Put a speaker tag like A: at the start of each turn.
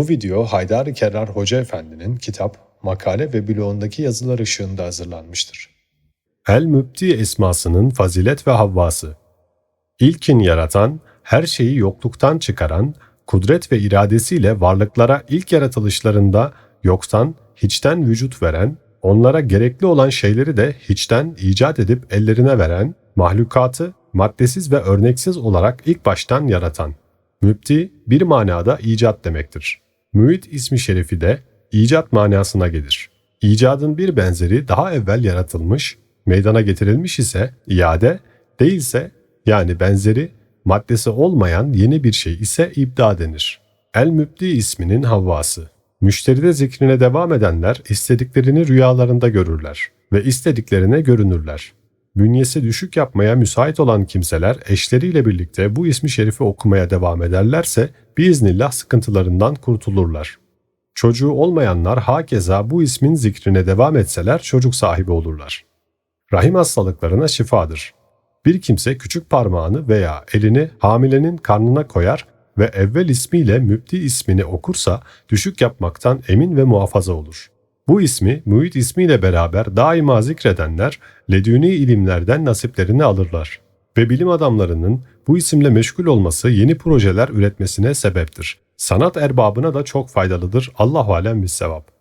A: Bu video Haydar Kerrar Hoca Efendi'nin kitap, makale ve blogundaki yazılar ışığında hazırlanmıştır. El-Mübdi esmasının fazilet ve havvası İlkin yaratan, her şeyi yokluktan çıkaran, kudret ve iradesiyle varlıklara ilk yaratılışlarında yoktan, hiçten vücut veren, onlara gerekli olan şeyleri de hiçten icat edip ellerine veren, mahlukatı maddesiz ve örneksiz olarak ilk baştan yaratan. Mübdi bir manada icat demektir. Müit ismi şerifi de icat manasına gelir. İcadın bir benzeri daha evvel yaratılmış, meydana getirilmiş ise iade, değilse yani benzeri maddesi olmayan yeni bir şey ise ibda denir. El-Mübdi isminin havvası. Müşteride zikrine devam edenler istediklerini rüyalarında görürler ve istediklerine görünürler. Bünyesi düşük yapmaya müsait olan kimseler eşleriyle birlikte bu ismi şerifi okumaya devam ederlerse biiznillah sıkıntılarından kurtulurlar. Çocuğu olmayanlar hakeza bu ismin zikrine devam etseler çocuk sahibi olurlar. Rahim hastalıklarına şifadır. Bir kimse küçük parmağını veya elini hamilenin karnına koyar ve evvel ismiyle mübdi ismini okursa düşük yapmaktan emin ve muhafaza olur. Bu ismi mühit ismiyle beraber daima zikredenler ledüni ilimlerden nasiplerini alırlar. Ve bilim adamlarının bu isimle meşgul olması yeni projeler üretmesine sebeptir. Sanat erbabına da çok faydalıdır. Allahu alem bis sevap.